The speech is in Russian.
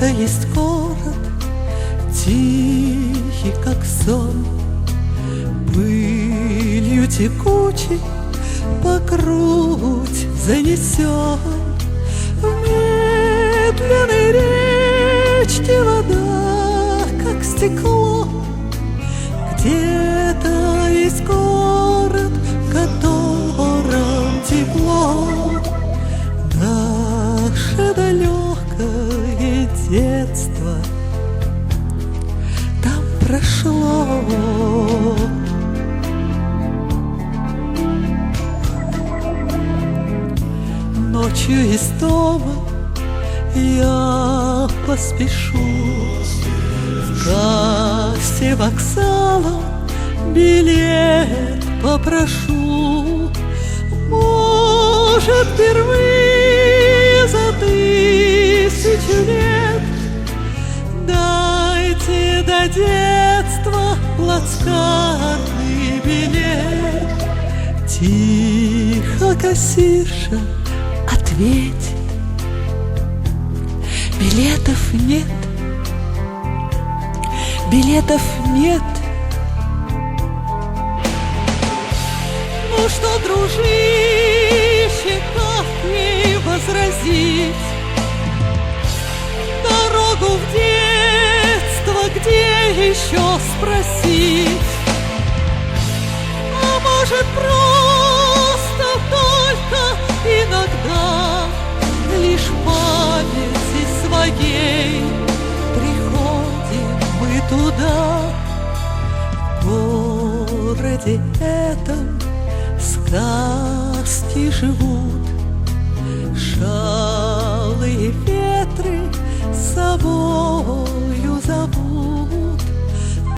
где-то есть город Тихий, как сон. Пылью текучей по грудь занесен В медленной речке вода, как стекло. Где-то есть город, в котором тепло. Наше далекое детство там прошло. Ночью из дома я поспешу. В кассе вокзала билет попрошу. Может, впервые Детства плацкартный билет. Тихо кассирша ответит Билетов нет. Билетов нет. Ну что, дружище, как ей возразить еще спросить, а может просто только иногда лишь памяти своей приходим мы туда, в городе этом сказки живут, шалые ветры собою зовут.